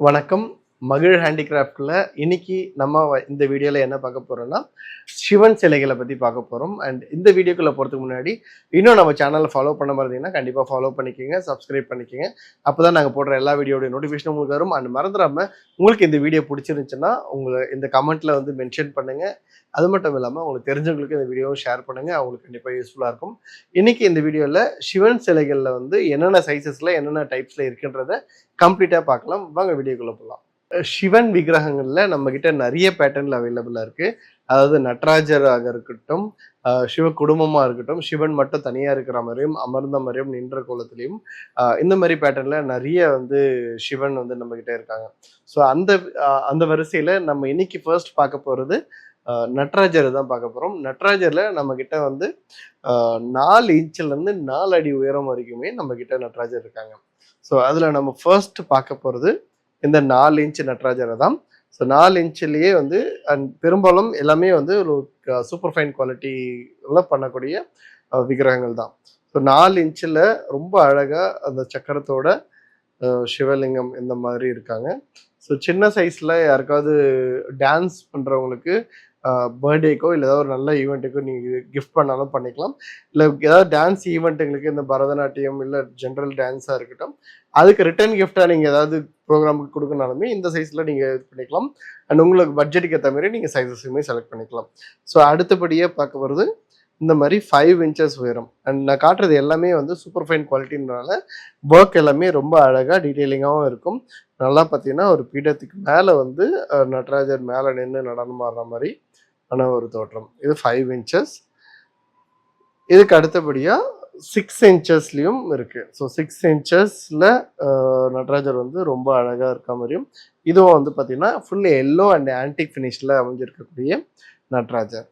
வணக்கம். மகிழ் ஹேண்டிகிராஃப்டில் இன்னைக்கு நம்ம வ- இந்த வீடியோவில் என்ன பார்க்க போகிறோம்னா சிவன் சிலைகளை பற்றி பார்க்க போகிறோம் அண்ட் இந்த வீடியோக்குள்ளே போகிறதுக்கு முன்னாடி இன்னும் நம்ம சேனலை ஃபாலோ பண்ண மாதிரிங்கன்னா கண்டிப்பாக ஃபாலோ பண்ணிக்கோங்க சப்ஸ்கிரைப் பண்ணிக்கோங்க. அப்போ தான் நாங்கள் போடுற எல்லா வீடியோடைய நோட்டிஃபிகேஷன் உங்களுக்கு வரும். அண்ட் மறந்துடாமல் உங்களுக்கு இந்த வீடியோ பிடிச்சிருந்துச்சுன்னா உங்களை இந்த கமெண்ட்டில் வந்து மென்ஷன் பண்ணுங்கள் அது மட்டும் இல்லாமல் உங்களுக்கு தெரிஞ்சவங்களுக்கு இந்த வீடியோவை ஷேர் பண்ணுங்கள் அவங்களுக்கு கண்டிப்பாக யூஸ்ஃபுல்லாக இருக்கும். இன்றைக்கி இந்த வீடியோவில் சிவன் சிலைகளில் வந்து என்னென்ன சைஸஸில் என்னென்ன டைப்ஸில் இருக்குன்றத கம்ப்ளீட்டாக பார்க்கலாம். வாங்க வீடியோக்குள்ளே போகலாம் சிவன் விக்கிரகங்களில் நம்ம நிறைய பேட்டர்னில் அவைலபிளாக இருக்குது அதாவது நடராஜராக இருக்கட்டும் சிவ குடும்பமாக இருக்கட்டும் சிவன் மட்டும் தனியாக இருக்கிற மாதிரியும் அமர்ந்த மாதிரியும் நின்ற கோலத்துலேயும் இந்த மாதிரி பேட்டர்னில் நிறைய வந்து சிவன் வந்து நம்மக்கிட்ட இருக்காங்க. ஸோ அந்த அந்த வரிசையில் நம்ம இன்னைக்கு ஃபர்ஸ்ட் பார்க்க போகிறது நட்ராஜர் தான் பார்க்க போகிறோம் நட்ராஜரில் நம்மக்கிட்ட வந்து நாலு இன்ச்சிலேருந்து நாலு அடி உயரம் வரைக்குமே நம்ம நட்ராஜர் இருக்காங்க. ஸோ அதில் நம்ம ஃபர்ஸ்ட் பார்க்க போகிறது இந்த நாலு இன்ச் நட்ராஜரை தான். ஸோ நாலு இன்ச்சிலேயே வந்து அண்ட் பெரும்பாலும் எல்லாமே வந்து ஒரு சூப்பர் ஃபைன் குவாலிட்டியில் பண்ணக்கூடிய விக்கிரகங்கள் தான். ஸோ நாலு இன்ச்சில் ரொம்ப அழகாக அந்த சக்கரத்தோட சிவலிங்கம் இந்த மாதிரி இருக்காங்க. ஸோ சின்ன சைஸில் யாருக்காவது டான்ஸ் பண்ணுறவங்களுக்கு பர்த்டேக்கோ இல்லை ஏதாவது ஒரு நல்ல ஈவெண்ட்டுக்கோ நீங்கள் கிஃப்ட் பண்ணாலும் பண்ணிக்கலாம். இல்லை ஏதாவது டான்ஸ் ஈவெண்ட்டுங்களுக்கு இந்த பரதநாட்டியம் இல்லை ஜென்ரல் டான்ஸாக இருக்கட்டும் அதுக்கு ரிட்டர்ன் கிஃப்டாக நீங்கள் ஏதாவது ப்ரோக்ராமுக்கு கொடுக்கனாலுமே இந்த சைஸில் நீங்கள் இது பண்ணிக்கலாம். அண்ட் உங்களுக்கு பட்ஜெட்டுக்கு ஏற்ற மாதிரி நீங்கள் சைஸஸுமே செலக்ட் பண்ணிக்கலாம். ஸோ அடுத்தபடியாக பார்க்க வருது இந்த மாதிரி ஃபைவ் இன்ச்சஸ் உயரம். அண்ட் நான் காட்டுறது எல்லாமே வந்து சூப்பர் ஃபைன் குவாலிட்டின்றனால ஒர்க் எல்லாமே ரொம்ப அழகாக டீட்டெயிலிங்காகவும் இருக்கும். நல்லா பார்த்தீங்கன்னா ஒரு பீடத்துக்கு மேலே வந்து நட்ராஜர் நடராஜர் மேலே நின்று நடனம் ஆடுற மாதிரி ஆன ஒரு தோற்றம். இது ஃபைவ் இன்ச்சஸ் இதுக்கு அடுத்தபடியாக சிக்ஸ் இன்ச்சஸ்லேயும் இருக்குது ஸோ சிக்ஸ் இன்ச்சஸில் நடராஜர் வந்து ரொம்ப அழகாக இருக்க மாதிரியும் இதுவும் வந்து பார்த்திங்கன்னா ஃபுல் எல்லோ அண்ட் ஆன்டிக் ஃபினிஷில் அமைஞ்சிருக்கக்கூடிய நடராஜர்.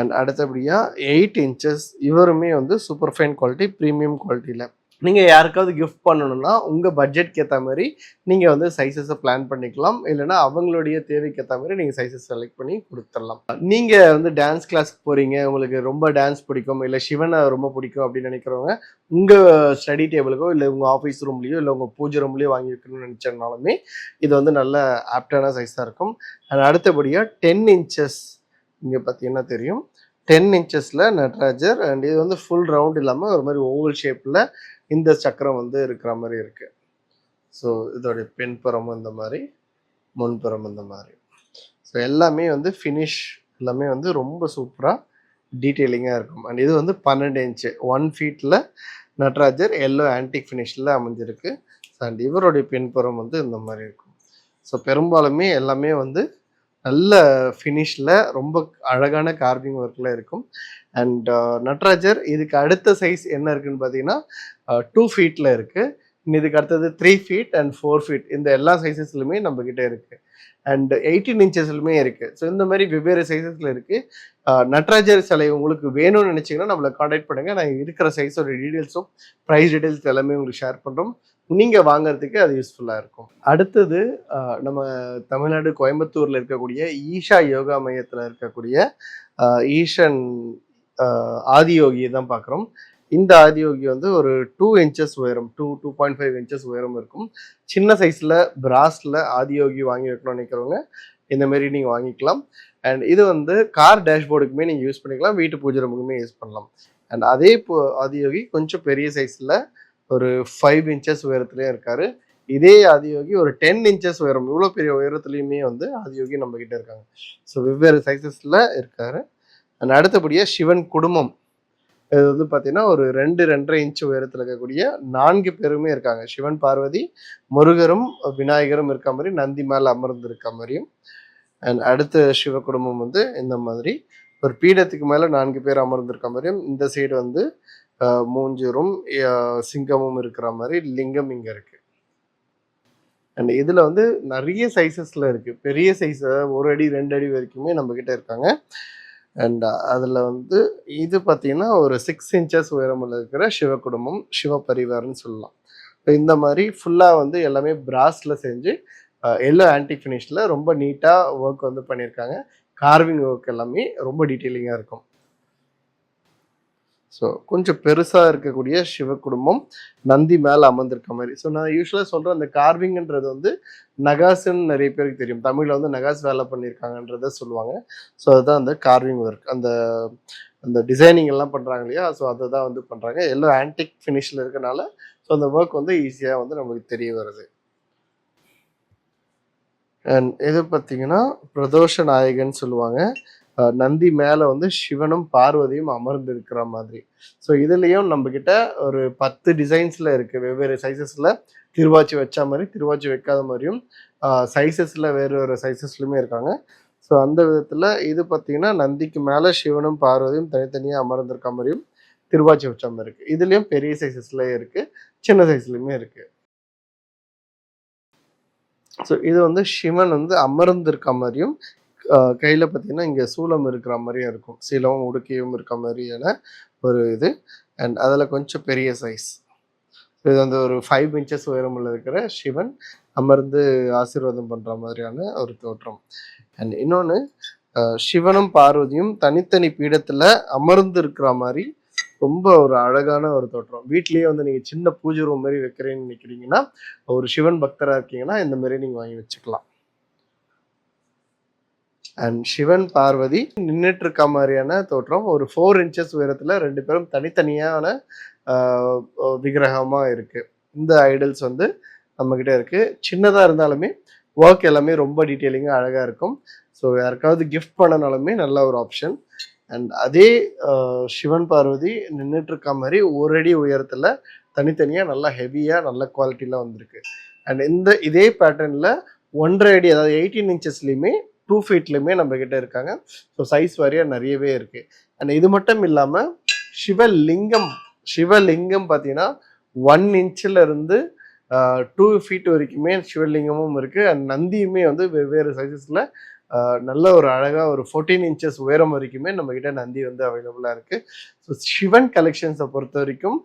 அண்ட் அடுத்தபடியாக எயிட் இன்ச்சஸ் இவருமே வந்து சூப்பர் ஃபைன் குவாலிட்டி ப்ரீமியம் குவாலிட்டியில் நீங்கள் யாருக்காவது கிஃப்ட் பண்ணணும்னா உங்கள் பட்ஜெட்க்கு ஏற்ற மாதிரி நீங்கள் வந்து சைஸஸை பிளான் பண்ணிக்கலாம். இல்லைன்னா அவங்களுடைய தேவைக்கு ஏற்ற மாதிரி நீங்கள் சைஸஸ் செலக்ட் பண்ணி கொடுத்துடலாம். நீங்கள் வந்து டான்ஸ் கிளாஸ்க்கு போகிறீங்க உங்களுக்கு ரொம்ப டான்ஸ் பிடிக்கும் இல்லை சிவனை ரொம்ப பிடிக்கும் அப்படின்னு நினைக்கிறவங்க உங்கள் ஸ்டடி டேபிளுக்கோ இல்லை உங்கள் ஆஃபீஸ் ரூம்லேயோ இல்லை உங்கள் பூஜை ரூம்லேயோ வாங்கி வைக்கணும்னு நினச்சனாலுமே இது வந்து நல்ல ஆப்டான சைஸாக இருக்கும். அண்ட் அடுத்தபடியாக டென் இன்ச்சஸ் இங்கே பார்த்தீங்கன்னா தெரியும். டென் இன்ச்சஸில் நட்ராஜர் அண்ட் இது வந்து ஃபுல் ரவுண்ட் இல்லாமல் ஒரு மாதிரி ஓவல் ஷேப்பில் இந்த சக்கரம் வந்து இருக்கிற மாதிரி இருக்குது ஸோ இதோடைய பின்புறமும் இந்த மாதிரி முன்புறம் இந்த மாதிரி. ஸோ எல்லாமே வந்து ஃபினிஷ் எல்லாமே வந்து ரொம்ப சூப்பராக டீட்டெயிலிங்காக இருக்கும். அண்ட் இது வந்து பன்னெண்டு இன்ச்சு ஒன் ஃபீட்டில் நட்ராஜர் எல்லோ ஆன்டிக் ஃபினிஷில் அமைஞ்சிருக்கு. அண்ட் இவருடைய பின்புறம் வந்து இந்த மாதிரி இருக்கும். ஸோ பெரும்பாலுமே எல்லாமே வந்து நல்ல ஃபினிஷில் ரொம்ப அழகான கார்விங் ஒர்க்கில் இருக்கும். அண்ட் uh, நட்ராஜர் இதுக்கு அடுத்த சைஸ் என்ன இருக்குன்னு பார்த்தீங்கன்னா uh, டூ ஃபீட்டில் இருக்குது இதுக்கு அடுத்தது three feet and four feet இந்த எல்லா சைஸஸ்லையுமே நம்ம இருக்குது அண்ட் எயிட்டீன் இன்ச்சஸ்லுமே இருக்குது ஸோ இந்த மாதிரி வெவ்வேறு சைஸஸில் இருக்குது uh, நட்ராஜர் சிலை உங்களுக்கு வேணும்னு நினச்சிங்கன்னா நம்மளை காண்டாக்ட் பண்ணுங்கள் நான் இருக்கிற சைஸோட டீட்டெயில்ஸும் ப்ரைஸ் டீட்டெயில்ஸ் எல்லாமே உங்களுக்கு ஷேர் பண்ணுறோம் நீங்கள் வாங்குறதுக்கு அது யூஸ்ஃபுல்லாக இருக்கும். அடுத்தது நம்ம தமிழ்நாடு கோயம்புத்தூரில் இருக்கக்கூடிய ஈஷா யோகா மையத்தில் இருக்கக்கூடிய ஈஷன் ஆதியோகியை தான் பார்க்குறோம் இந்த ஆதியோகி வந்து ஒரு டூ இன்ச்சஸ் உயரம் two two point five inches உயரம் இருக்கும். சின்ன சைஸில் பிராஸில் ஆதியோகி வாங்கி வைக்கணும்னு நினைக்கிறவங்க இந்த மாரி நீங்கள் வாங்கிக்கலாம். அண்ட் இது வந்து கார் டேஷ்போர்டுக்குமே நீங்கள் யூஸ் பண்ணிக்கலாம் வீட்டு பூஜை ரூமுக்குமே யூஸ் பண்ணலாம். அண்ட் அதே ஆதியோகி கொஞ்சம் பெரிய சைஸில் ஒரு ஃபைவ் இன்ச்சஸ் உயரத்துலேயும் இருக்காரு. இதே ஆதியோகி ஒரு டென் இன்ச்சஸ் உயரம். இவ்வளோ பெரிய உயரத்துலையுமே வந்து ஆதியோகி நம்ம கிட்ட இருக்காங்க. ஸோ வெவ்வேறு சைஸஸில் இருக்காரு. அண்ட் அடுத்தபடியாக சிவன் குடும்பம். இது வந்து பார்த்தீங்கன்னா ஒரு ரெண்டு ரெண்டரை இன்ச் உயரத்தில் இருக்கக்கூடிய நான்கு பேருமே இருக்காங்க. சிவன் பார்வதி முருகரும் விநாயகரும் இருக்க மாதிரி நந்தி மேலே அமர்ந்து இருக்க மாதிரியும். அண்ட் அடுத்த சிவ குடும்பம் வந்து இந்த மாதிரி. ஒரு பீடத்துக்கு மேலே நான்கு பேர் அமர்ந்திருக்க மாதிரியும். இந்த சைடு வந்து மூஞ்சூரும் சிங்கமும் இருக்கிற மாதிரி லிங்கம் இங்கே இருக்கு. அண்ட் இதில் வந்து நிறைய சைஸஸில் இருக்குது பெரிய சைஸ் ஒரு அடி ரெண்டு அடி வரைக்குமே நம்ம கிட்ட இருக்காங்க. அண்ட் அதில் வந்து இது பார்த்தீங்கன்னா ஒரு சிக்ஸ் இன்ச்சஸ் உயரமில் இருக்கிற சிவகுடும்பம் சிவபரிவார்னு சொல்லலாம். இப்போ இந்த மாதிரி ஃபுல்லாக வந்து எல்லாமே பிராஸில் செஞ்சு எல்லோ ஆன்டிக் ஃபினிஷில் ரொம்ப நீட்டாக ஒர்க் வந்து பண்ணியிருக்காங்க. கார்விங் ஒர்க் எல்லாமே ரொம்ப டீட்டெயிலிங்காக இருக்கும். ஸோ கொஞ்சம் பெருசாக இருக்கக்கூடிய சிவ குடும்பம் நந்தி மேலே அமர்ந்திருக்க மாதிரி. ஸோ நான் யூஸ்வலாக சொல்கிறேன் அந்த கார்விங்ன்றது வந்து நகாசுன்னு நிறைய பேருக்கு தெரியும். தமிழில் வந்து நகாஸ் வேலை பண்ணியிருக்காங்கன்றத சொல்லுவாங்க. ஸோ அதுதான் அந்த கார்விங் ஒர்க் அந்த அந்த டிசைனிங் எல்லாம் பண்ணுறாங்க இல்லையா? ஸோ அதை தான் வந்து பண்ணுறாங்க எல்லாம் ஆன்டிக் ஃபினிஷில் இருக்கனால ஸோ அந்த ஒர்க் வந்து ஈஸியாக வந்து நமக்கு தெரிய வருது. அண்ட் இது பார்த்தீங்கன்னா பிரதோஷ நாயகன் சொல்லுவாங்க. நந்தி மேலே வந்து சிவனும் பார்வதியும் அமர்ந்து இருக்கிற மாதிரி. ஸோ இதுலேயும் நம்மக்கிட்ட ஒரு பத்து டிசைன்ஸில் இருக்குது வெவ்வேறு சைஸஸில் திருவாச்சி வச்ச மாதிரி திருவாச்சி வைக்காத மாதிரியும் சைஸஸில் வேறு வேறு சைஸஸ்லையுமே இருக்காங்க. ஸோ அந்த விதத்தில் இது பார்த்தீங்கன்னா நந்திக்கு மேலே சிவனும் பார்வதியும் தனித்தனியாக அமர்ந்திருக்க மாதிரியும் திருவாச்சி வச்ச மாதிரி இருக்குது இதுலேயும் பெரிய சைஸஸ்லேயே இருக்குது சின்ன சைஸ்லையுமே இருக்குது ஸோ இது வந்து சிவன் வந்து அமர்ந்திருக்க மாதிரியும் கையில் பார்த்தீங்கன்னா இங்கே சூலம் இருக்கிற மாதிரியும் இருக்கும். சீலமும் உடுக்கையும் இருக்க மாதிரியான ஒரு இது. அண்ட் அதில் கொஞ்சம் பெரிய சைஸ் இது வந்து ஒரு ஃபைவ் இன்ச்சஸ் உயரமுள்ள இருக்கிற சிவன் அமர்ந்து ஆசீர்வாதம் பண்ணுற மாதிரியான ஒரு தோற்றம். அண்ட் இன்னொன்று சிவனும் பார்வதியும் தனித்தனி பீடத்தில் அமர்ந்து இருக்கிற மாதிரி ரொம்ப ஒரு அழகான ஒரு தோற்றம். வீட்லேயே வந்து நீங்கள் சின்ன பூஜை ரூம் மாதிரி வைக்கிறேன்னு நினைக்கிறீங்கன்னா ஒரு சிவன் பக்தராக இருக்கீங்கன்னா இந்த மாதிரி நீங்கள் வாங்கி வச்சுக்கலாம். அண்ட் சிவன் பார்வதி நின்றுட்டு இருக்க மாதிரியான தோற்றம். ஒரு ஃபோர் இன்ச்சஸ் உயரத்தில் ரெண்டு பேரும் தனித்தனியான விக்கிரகமாக இருக்குது இந்த ஐடல்ஸ் வந்து நம்மக்கிட்ட இருக்குது சின்னதாக இருந்தாலுமே ஒர்க் எல்லாமே ரொம்ப டீட்டெயிலிங்காக அழகாக இருக்கும். ஸோ யாருக்காவது கிஃப்ட் பண்ணனாலுமே நல்ல ஒரு ஆப்ஷன் அண்ட் அதே சிவன் பார்வதி நின்றுட்டு இருக்க மாதிரி ஒரு அடி உயரத்தில் தனித்தனியாக நல்லா ஹெவியாக நல்ல குவாலிட்டியில் வந்திருக்கு. அண்ட் இந்த இதே பேட்டர்னில் ஒன்றரை அடி அதாவது எயிட்டீன் இன்ச்சஸ்லேயுமே டூ ஃபீட்லையுமே நம்ம இருக்காங்க. ஸோ சைஸ் வாரியாக நிறையவே இருக்குது அண்ட் இது மட்டும் இல்லாமல் சிவலிங்கம் சிவலிங்கம் பார்த்தீங்கன்னா ஒன் இன்ச்சில் இருந்து டூ ஃபீட் வரைக்குமே சிவலிங்கமும் இருக்குது அண்ட் நந்தியுமே வந்து வெவ்வேறு சைஸஸில் நல்ல ஒரு அழகாக ஒரு ஃபோர்டீன் இன்ச்சஸ் உயரம் வரைக்குமே நம்ம நந்தி வந்து அவைலபிளாக இருக்குது ஸோ சிவன் கலெக்ஷன்ஸை பொறுத்த வரைக்கும்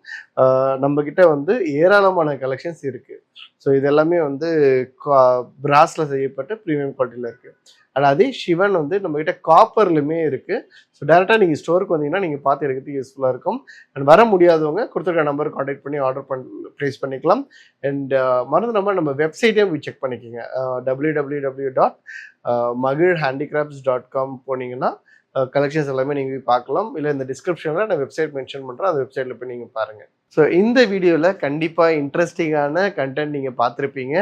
நம்மக்கிட்ட வந்து ஏராளமான கலெக்ஷன்ஸ் இருக்குது ஸோ இது எல்லாமே வந்து பிராஸில் செய்யப்பட்ட ப்ரீமியம் குவாலிட்டியில் இருக்குது அண்ட் அதே சிவன் வந்து நம்மக்கிட்ட காப்பர்லையுமே இருக்குது ஸோ டேரெக்டாக நீங்கள் ஸ்டோருக்கு வந்தீங்கன்னா நீங்கள் பார்த்து எடுக்கிறதுக்கு யூஸ்ஃபுல்லாக இருக்கும். அண்ட் வர முடியாதவங்க கொடுத்துருக்க நம்பர் காண்டாக்ட் பண்ணி ஆர்டர் பண் ப்ளேஸ் பண்ணிக்கலாம். அண்ட் மறந்து நம்ம நம்ம வெப்சைட்டையும் போய் செக் பண்ணிக்கோங்க. டபிள்யூ டபிள்யூ டபிள்யூ டாட் மகிழ் ஹேண்டிகிராஃப்ட்ஸ் டாட் காம் போனீங்கன்னா கலெக்ஷன்ஸ் எல்லாமே நீங்கள் போய் பார்க்கலாம். இல்லை இந்த டிஸ்கிரிப்ஷனில் நான் வெப்சைட் மென்ஷன் பண்ணுறேன் அந்த வெப்சைட்டில் போய் நீங்கள் பாருங்கள் ஸோ இந்த வீடியோவில் கண்டிப்பாக இன்ட்ரெஸ்டிங்கான கண்டென்ட் நீங்கள் பார்த்துருப்பீங்க.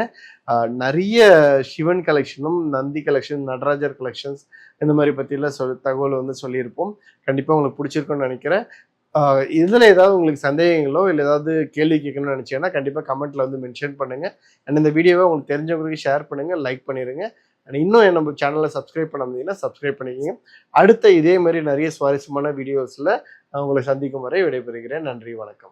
நிறைய சிவன் கலெக்ஷனும் நந்தி கலெக்ஷன் நடராஜர் கலெக்ஷன்ஸ் இந்த மாதிரி பற்றிலாம் சொல் தகவல் வந்து சொல்லியிருப்போம். கண்டிப்பாக உங்களுக்கு பிடிச்சிருக்கும்னு நினைக்கிறேன். இதில் ஏதாவது உங்களுக்கு சந்தேகங்களோ இல்லை ஏதாவது கேள்வி கேட்கணும்னு நினச்சிங்கன்னா கண்டிப்பாக கமெண்ட்டில் வந்து மென்ஷன் பண்ணுங்கள் அண்ட் இந்த வீடியோவை உங்களுக்கு தெரிஞ்சவங்களுக்கு ஷேர் பண்ணுங்கள் லைக் பண்ணிடுங்க அண்ட் இன்னும் நம்ம சேனலை சப்ஸ்கிரைப் பண்ணாமீங்கன்னா சப்ஸ்கிரைப் பண்ணிக்கிங்க. அடுத்த இதே மாதிரி நிறைய சுவாரஸ்யமான வீடியோஸில் நான் உங்களை சந்திக்கும் வரை விடைபெறுகிறேன். நன்றி வணக்கம்.